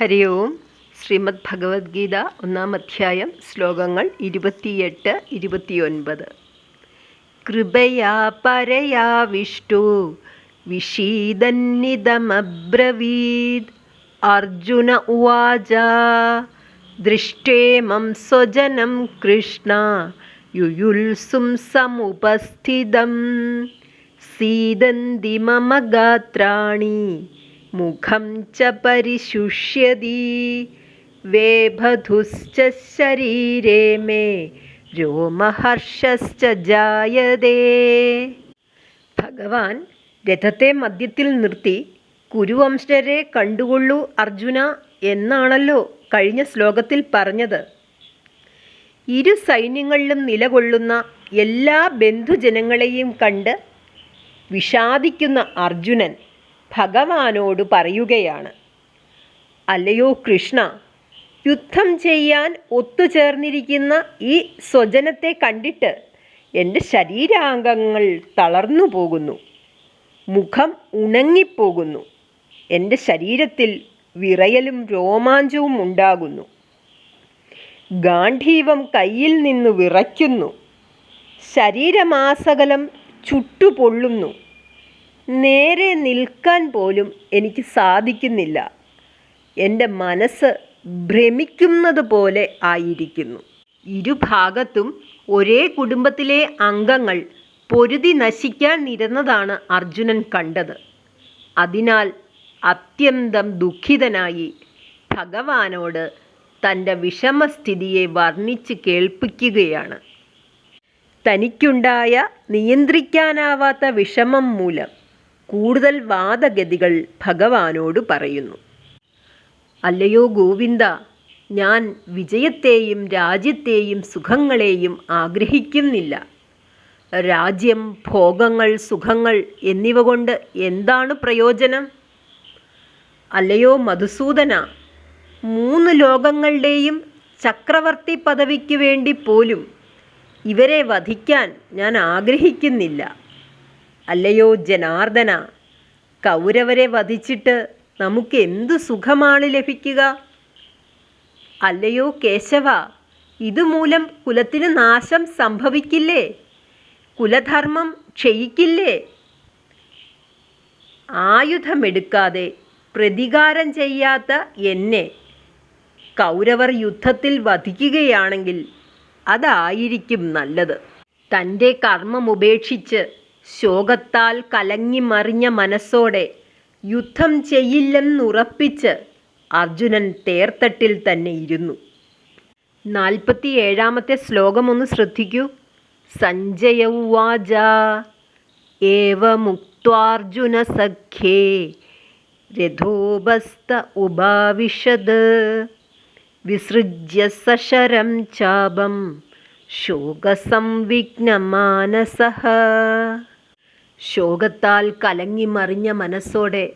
ഹരി ഓം. ശ്രീമദ് ഭഗവത്ഗീത ഒന്നാം അധ്യായം ശ്ലോകങ്ങൾ ഇരുപത്തിയെട്ട് ഇരുപത്തിയൊൻപത്. കൃപയാ പരയാ വിഷ്ണു വിഷീദന്നിതമബ്രവീദ് അർജുന ഉവാച ദൃഷ്ടേമം സ്വജനം കൃഷ്ണ യുയുൽസും സമുപസ്ഥിതം. സീദന്തി മമ ഗാത്രാണി മുഖം ച പരിശുഷ്യതി വേഭധുശ്ച ശരീരേ മേ രോമഹർഷശ്ച ജായതേ. ഭഗവാൻ രഥത്തെ മദ്യത്തിൽ നിർത്തി കുരുവംശരെ കണ്ടുകൊള്ളൂ അർജുന എന്നാണല്ലോ കഴിഞ്ഞ ശ്ലോകത്തിൽ പറഞ്ഞത്. ഇരു സൈന്യങ്ങളിലും നിലകൊള്ളുന്ന എല്ലാ ബന്ധുജനങ്ങളെയും കണ്ട് വിഷാദിക്കുന്ന അർജുനൻ ഭഗവാനോട് പറയുകയാണ്. അല്ലയോ കൃഷ്ണ യുദ്ധം ചെയ്യാൻ ഒത്തുചേർന്നിരിക്കുന്ന ഈ സ്വജനത്തെ കണ്ടിട്ട് എന്റെ ശരീരാംഗങ്ങൾ തളർന്നു പോകുന്നു. മുഖം ഉണങ്ങിപ്പോകുന്നു. എന്റെ ശരീരത്തിൽ വിറയലും രോമാഞ്ചവും ഉണ്ടാകുന്നു. ഗാന്ധീവം കയ്യിൽ നിന്ന് വിറയ്ക്കുന്നു. ശരീരമാസകലം ചുട്ടുപൊള്ളുന്നു. നേരെ നിൽക്കാൻ പോലും എനിക്ക് സാധിക്കുന്നില്ല. എന്റെ മനസ്സ് ഭ്രമിക്കുന്നത് പോലെ ആയിരിക്കുന്നു. ഇരുഭാഗത്തും ഒരേ കുടുംബത്തിലെ അംഗങ്ങൾ പൊരുതി നശിക്കാൻ നിരന്നതാണ് അർജുനൻ കണ്ടത്. അതിനാൽ അത്യന്തം ദുഃഖിതനായി ഭഗവാനോട് തന്റെ വിഷമസ്ഥിതിയെ വർണിച്ച് കേൾപ്പിക്കുകയാണ്. തനിക്കുണ്ടായ നിയന്ത്രിക്കാനാവാത്ത വിഷമം മൂലം കൂടുതൽ വാദഗതികൾ ഭഗവാനോട് പറയുന്നു. അല്ലയോ ഗോവിന്ദ ഞാൻ വിജയത്തെയും രാജ്യത്തെയും സുഖങ്ങളെയും ആഗ്രഹിക്കുന്നില്ല. രാജ്യം ഭോഗങ്ങൾ സുഖങ്ങൾ എന്നിവ കൊണ്ട് എന്താണ് പ്രയോജനം? അല്ലയോ മധുസൂദന മൂന്ന് ലോകങ്ങളുടെയും ചക്രവർത്തി പദവിക്ക് വേണ്ടി പോലും ഇവരെ വധിക്കാൻ ഞാൻ ആഗ്രഹിക്കുന്നില്ല. അല്ലയോ ജനാർദ്ദന? കൗരവരെ വധിച്ചിട്ട് നമുക്ക് എന്തു സുഖമാണ് ലഭിക്കുക? അല്ലയോ കേശവ ഇതുമൂലം കുലത്തിന് നാശം സംഭവിക്കില്ലേ? കുലധർമ്മം ക്ഷയിക്കില്ലേ? ആയുധമെടുക്കാതെ പ്രതികാരം ചെയ്യാത്ത എന്നെ കൗരവർ യുദ്ധത്തിൽ വധിക്കുകയാണെങ്കിൽ അതായിരിക്കും നല്ലത്. തന്റെ കർമ്മം ഉപേക്ഷിച്ച് ശോകത്താൽ കലങ്ങിമറിഞ്ഞ മനസ്സോടെ യുദ്ധം ചെയ്യില്ലെന്നുറപ്പിച്ച് അർജുനൻ തേർത്തട്ടിൽ തന്നെ ഇരുന്നു. നാൽപ്പത്തി ഏഴാമത്തെ ശ്ലോകം ഒന്ന് ശ്രദ്ധിക്കൂ. സഞ്ജയ ഉവാച ഏവമുക്വാർജുന സഖ്യേ. രഥോപസ്ഥ ഉപാവിശത്. വിസൃജ്യ സശരം ചാപം. ശോകസംവിഘ്നമാനസ. ശോകത്താൽ കലങ്ങിമറിഞ്ഞ മനസ്സോടെ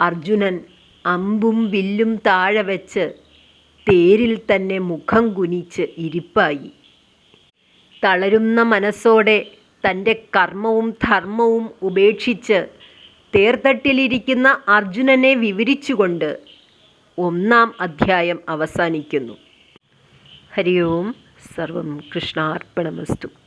അർജുനൻ അമ്പും വില്ലും താഴെ വെച്ച് തേരിൽ തന്നെ മുഖം കുനിച്ച് ഇരിപ്പായി. തളരുന്ന മനസ്സോടെ തന്റെ കർമ്മവും ധർമ്മവും ഉപേക്ഷിച്ച് തേർത്തട്ടിലിരിക്കുന്ന അർജുനനെ വിവരിച്ചുകൊണ്ട് ഒന്നാം അധ്യായം അവസാനിക്കുന്നു. ഹരി ഓം സർവം കൃഷ്ണാർപ്പണമസ്തു.